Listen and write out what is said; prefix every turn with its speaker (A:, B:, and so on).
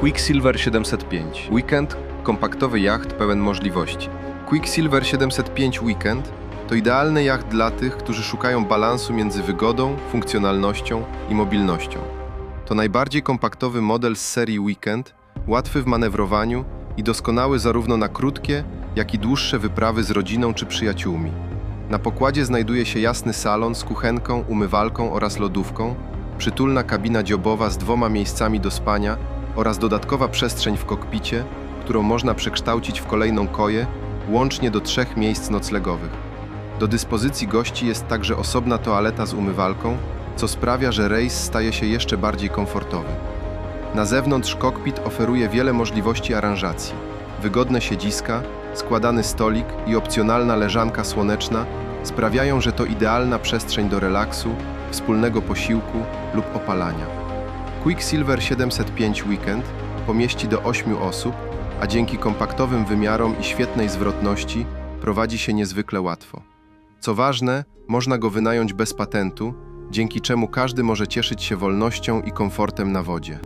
A: Quicksilver 705. Weekend kompaktowy jacht pełen możliwości. Quicksilver 705 Weekend to idealny jacht dla tych, którzy szukają balansu między wygodą, funkcjonalnością i mobilnością. To najbardziej kompaktowy model z serii Weekend, łatwy w manewrowaniu i doskonały zarówno na krótkie, jak i dłuższe wyprawy z rodziną czy przyjaciółmi. Na pokładzie znajduje się jasny salon z kuchenką, umywalką oraz lodówką, przytulna kabina dziobowa z dwoma miejscami do spania oraz dodatkowa przestrzeń w kokpicie, którą można przekształcić w kolejną koję, łącznie do trzech miejsc noclegowych. Do dyspozycji gości jest także osobna toaleta z umywalką, co sprawia, że rejs staje się jeszcze bardziej komfortowy. Na zewnątrz kokpit oferuje wiele możliwości aranżacji. Wygodne siedziska, składany stolik i opcjonalna leżanka słoneczna sprawiają, że to idealna przestrzeń do relaksu, wspólnego posiłku lub opalania. Quicksilver 705 Weekend pomieści do 8 osób, a dzięki kompaktowym wymiarom i świetnej zwrotności prowadzi się niezwykle łatwo. Co ważne, można go wynająć bez patentu, dzięki czemu każdy może cieszyć się wolnością i komfortem na wodzie.